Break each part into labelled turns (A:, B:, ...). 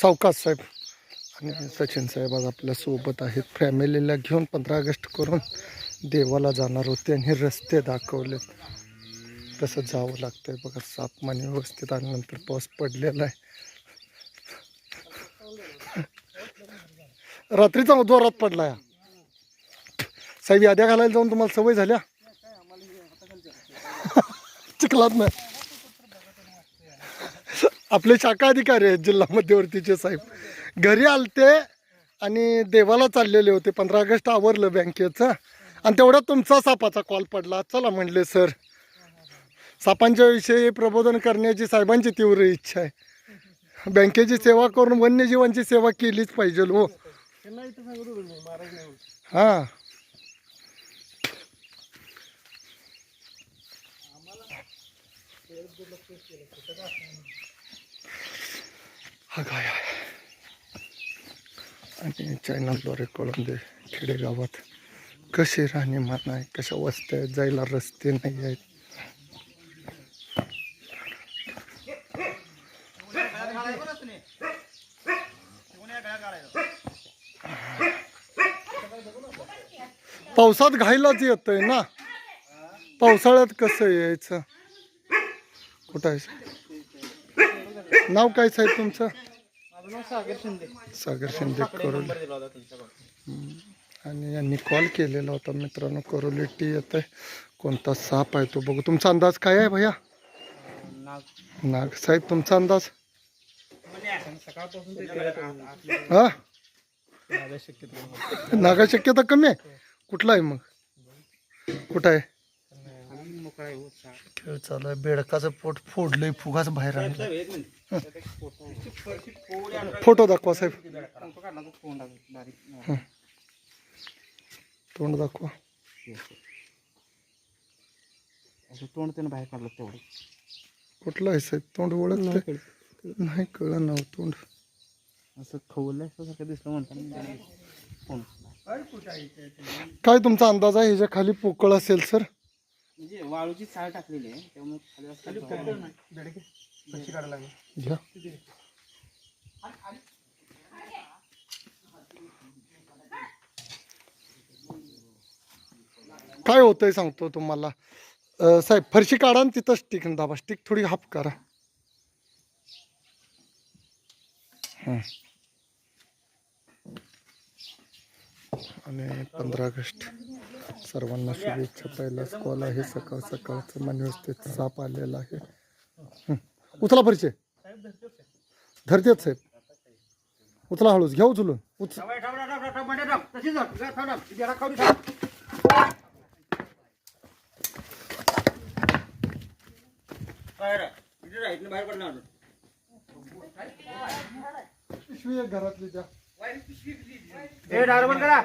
A: सावकाश साहेब आणि सचिन साहेब आज आपल्यासोबत आहेत. फॅमिलीला घेऊन पंधरा ऑगस्ट करून देवाला जाणार होते आणि रस्ते दाखवले तसं जावं लागतंय बघा तापमान व्यवस्थित आल्यानंतर पाऊस पडलेला आहे. रात्रीचा जोरात पडला या. साहेब याद्या घालायला जाऊन तुम्हाला सवय झाल्या? चिखलात नाही. आपले शाखा अधिकारी आहेत जिल्हा मध्यवर्तीचे साहेब. घरी आलते आणि देवाला चाललेले होते. पंधरा ऑगस्ट आवरलं बँकेचं. आणि तेवढ्यात तुमचा सापाचा कॉल पडला. चला म्हणले सर सापांच्या विषयी प्रबोधन करण्याची साहेबांची तीव्र इच्छा आहे. बँकेची सेवा करून वन्यजीवांची सेवा केलीच पाहिजे हो. हां. हा काय आहे आणि चॅनलद्वारे कळून दे खेडेगावात कसे राहणीमान आहे कशा वस्त्या आहेत जायला रस्ते नाही आहेत पावसात घायलाच येतंय ना? पावसाळ्यात कसं यायचं? कुठं आहे? नाव काय साहेब तुमचं?
B: माझं नाव सागर शिंदे.
A: सागर शिंदे करोली. आणि यांनी कॉल केलेला होता. मित्रांनो करोली टी येत आहे कोणता साप आहे तो बघू. तुमचा अंदाज काय आहे भैया?
B: नाग.
A: नाग. साहेब तुमचा अंदाज? हा?
B: नागा शक्यतो
A: कमी आहे? कुठला आहे मग? कुठं आहे?
B: मोकळा आहे, चा-
A: खेळ चालू आहे. बेडकाचं पोट फोडलंय फुगाच बाहेर आणलं
B: साहेब, एक मिनिट. त्यात एक फोटो. आहे.
A: फोटो दाखवा साहेब.
B: फोटो काढला तो फोन टाकू, बारीक.
A: तोंड दाखवा.
B: असं तोंड त्यानं बाहेर काढलं तेवढं.
A: कुठलं आहे साहेब? तोंड ओळखतं? नाही कळलं ना हो तोंड.
B: असं खवलंय सारखं दिसलं म्हणताना फोन
A: काय तुमचा अंदाज आहे? ह्याच्या खाली पोकळ असेल सर?
B: म्हणजे वाळूची चाळ टाकलेली आहे त्यामुळे खाली असं
A: घ्या. काय होतंय सांगतो तुम्हाला. अं, साहेब फरशी काढा आणि तिथं स्टिक दाबा. स्टिक थोडी हाफ करा. हं. आणि पंधरा ऑगस्ट सर्वांना शुभेच्छा. पहिलाच कॉल आहे. सकाळ सकाळचं मन व्यवस्थित साप आलेला आहे. उचला परिचय. धरतेच साहेब. उचला हळूच. घ्या उचलून. उच पिशवी एक घरातली द्या.
B: ए दारू बंद करा.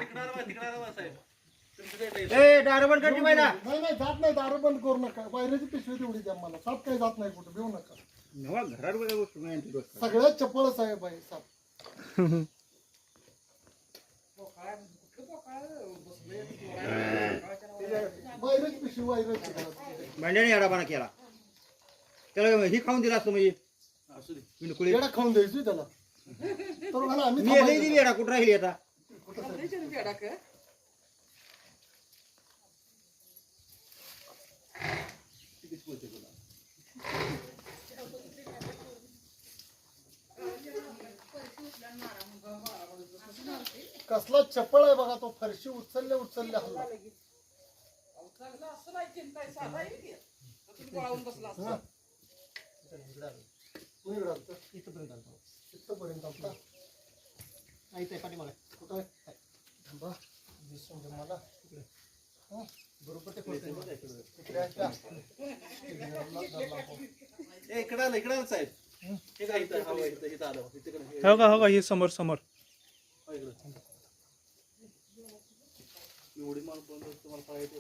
B: ए दारू बंद करची महिना
A: नाही नाही जात नाही दारू बंद करू नका. वायऱ्याची पिशवी तेवढी द्या मला. साप काही जात नाही कुठं घेऊ नका.
B: घरात बघा गोष्ट नाही आणखी गोष्ट.
A: सगळ्यात चपळ साहेब आहे साप. पिशवी घरात
B: भांड्याने येडापाना केला. त्याला ही खाऊन दिला असतो म्हणजे
A: येडा खाऊन द्यायची त्याला. आम्ही
B: मी
A: थांबायचं.
B: दिली येडा कुठं राहिली आता
A: कसला चपळ आहे बघा तो फरशी उचलले उचलले हल्ला हा. कुणीकडे आलतं? इथपर्यंत आलता? कुठं आहे? थांबा. दिसून दे मला. हा? बरोबर ते इकडे हो.
B: इकडे आलं इकडे आलं साहेब हे काय इथं हवं इथं इथं आलं तिकडे
C: हो का हो का हे समोर समोर
B: एवढी माल पण तुम्हाला पाहिजे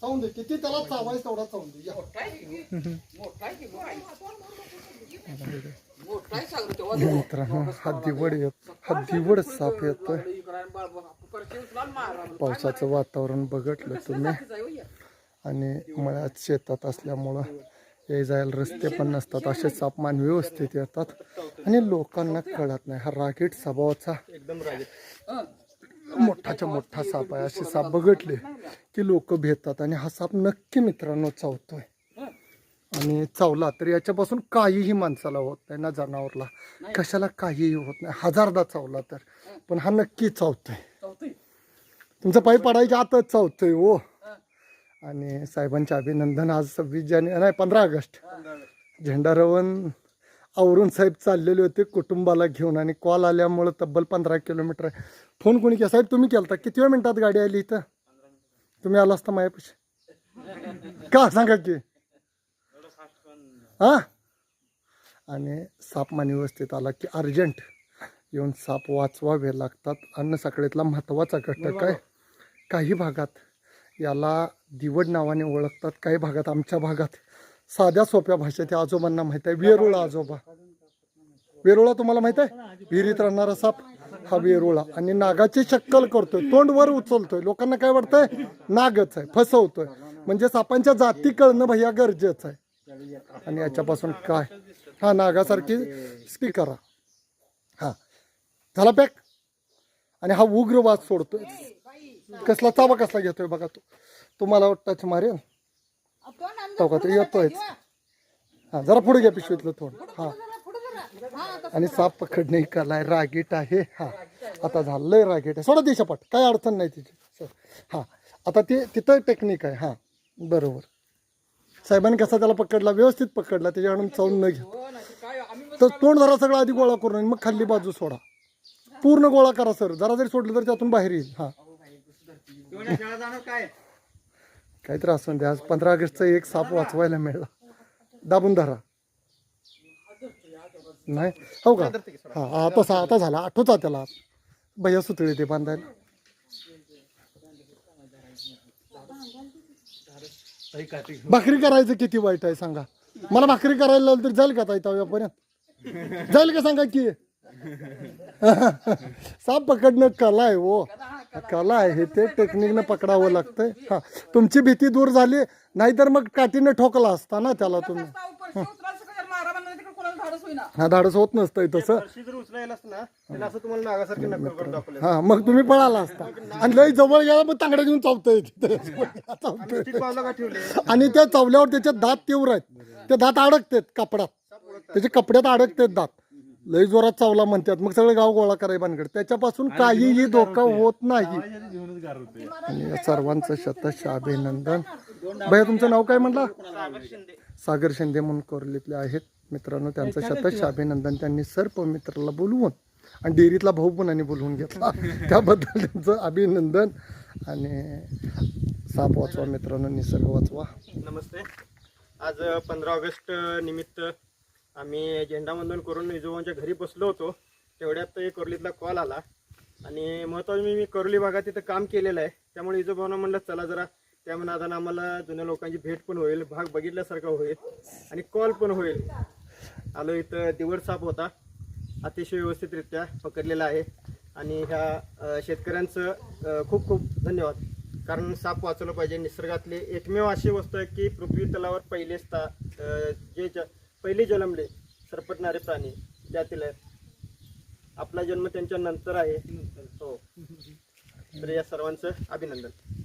A: चावून दे. किती त्याला तेवढा चावून दे. हद्दीवड येत साप येतोय. पावसाचं वातावरण बघटलं तुम्ही. आणि मळ्यात शेतात असल्यामुळं ये जायला रस्ते पण नसतात. असे साप मानवी येतात. आणि लोकांना कळत नाही. हा रागीट स्वभावाचा मोठाच्या मोठा साप आहे. असे साप बघितले की लोक भेटतात आणि हा साप नक्की मित्रांनो चावतोय. आणि चावला तर याच्यापासून काहीही माणसाला होत नाही ना जनावरला. कशाला काहीही होत नाही. हजारदा चावला तर. पण हा नक्की चावतोय. तुमचं पाय पडायच्या आतच चावतोय हो. आणि साहेबांचे अभिनंदन आज सव्वीस जानेवारी नाही पंधरा ऑगस्ट. झेंडारवन आवरून साहेब चाललेले होते कुटुंबाला घेऊन आणि कॉल आल्यामुळं तब्बल पंधरा किलोमीटर आहे फोन कोणी केला? साहेब तुम्ही केलता? किती वेळ मिनटात गाडी आली इथं? तुम्ही आला असता माझ्यापाशी का? सांगा की. हा? आणि सापमान व्यवस्थित आला की अर्जंट येऊन साप वाचवावे लागतात. अन्न साखळीतला महत्त्वाचा घटक आहे काही भागात याला दिवड नावाने ओळखतात काही भागात आमच्या भागात साध्या सोप्या भाषेत या आजोबांना माहीत आहे. वेरुळा आजोबा. वेरुळा तुम्हाला माहीत आहे? विहिरीत राहणारा साप. हा वेरुळा आणि नागाची शक्कल करतोय. तोंड वर उचलतोय. लोकांना काय वाटतंय? नागच आहे. फसवतोय. म्हणजे सापांच्या जाती कळणं भैया गरजेचं आहे. आणि याच्यापासून काय? हा नागासारखी स्पीकर. हा. झाला पॅक? आणि हा उग्र वास सोडतोय. कसला चावा कसला घेतोय बघा तो. तुम्हाला टच मारेल तो का तो येतोय हा जरा पुढे घ्या पिशवीतलं थोडं हा. आणि साप पकडणे ही कला आहे रागीट आहे हा. आता झालंय रागीट आहे. सोडा दिशापाट काय अडचण नाही तिची. सर हा. आता ते तिथं टेक्निक आहे. हा. बरोबर. साहेबांनी कसा त्याला पकडला? व्यवस्थित पकडला. त्याच्याकडून चावून न घेत. तर तोंड जरा सगळं आधी गोळा करून मग खाल्ली बाजू सोडा. पूर्ण गोळा करा सर. जरा जरी सोडलं तर त्यातून बाहेर येईल. हा.
B: काहीतरी असं
A: काही त्रास द्या. आज पंधरा ऑगस्टचा एक साप वाचवायला मिळाला. दाबून धरा. नाही? हो का? हा हा, तसा आता झाला. आठवचा त्याला. भैया सुतळे ते बांधायला. भाकरी करायचं किती वाईट आहे सांगा. मला भाकरी करायला लावलं तर जाईल का ताई तव्यापर्यंत? जाईल का सांगा की? साप पकडणं कला आहे हो. कला आहे हे ते टेक्निकनं पकडावं लागतंय. हा तुमची भीती दूर झाली नाहीतर मग काठीनं ठोकला असता ना त्याला तुम्ही. हा धाडस होत नसतंय तसं.
B: वर्षी जर उचलायला असतं ना त्याला असं तुम्हाला नागासारखे नक्कल करून दाखवलं
A: हा मग तुम्ही पळाला असता. आणि लई जवळ गेला मग तांगड्या घेऊन चावतोय. तिथे चावतोय
B: स्टिक बाजूला का ठेवले?
A: आणि त्या चावल्यावर त्याचे दात तीव्र आहेत. ते दात अडकतात कपड्यात. त्याचे कपड्यात अडकतात दात. लई जोरात चावला म्हणतात. मग सगळे गाव गोळा कराय बांधकडे त्याच्यापासून काहीही धोका होत नाही. आणि या सर्वांचं शतश अभिनंदन भैया तुमचं नाव काय म्हणलं? सागर शिंदे म्हणून कोरलीतले आहेत. मित्रांनो त्यांचं शतश अभिनंदन त्यांनी सर्प मित्राला बोलवून आणि डेअरीतला भाऊ पण आणि बोलवून घेतला. त्याबद्दल त्यांचं अभिनंदन आणि साप वाचवा मित्रांनो निसर्ग वाचवा.
B: नमस्ते. आज पंधरा ऑगस्ट निमित्त आम्ही झेंडावंदन करून इजोबांच्या घरी बसलो होतो. तेवढ्यात एक कोरलीतला कॉल आला. आणि महत्वाचं मी मी कोरली भागात तिथं काम केलेलं आहे. त्यामुळे इजोबांना म्हणलं चला जरा. त्या नादानं आम्हाला जुन्या लोकांची भेट पण होईल भाग बघितल्यासारखा होईल आणि कॉल पण होईल. आलो इथं दिवड साप होता. अतिशय व्यवस्थितरित्या पकडलेला आहे. आणि ह्या शेतकऱ्यांचं खूप खूप धन्यवाद. कारण साप वाचवलं पाहिजे. निसर्गातले एकमेव अशी वस्तू आहे की पृथ्वी तलावर पहिलेच स्था जे ज पहिले जन्मले सरपटणारे प्राणी त्यातील आहेत. आपला जन्म त्यांच्या नंतर आहे. हो. तर या सर्वांचं अभिनंदन.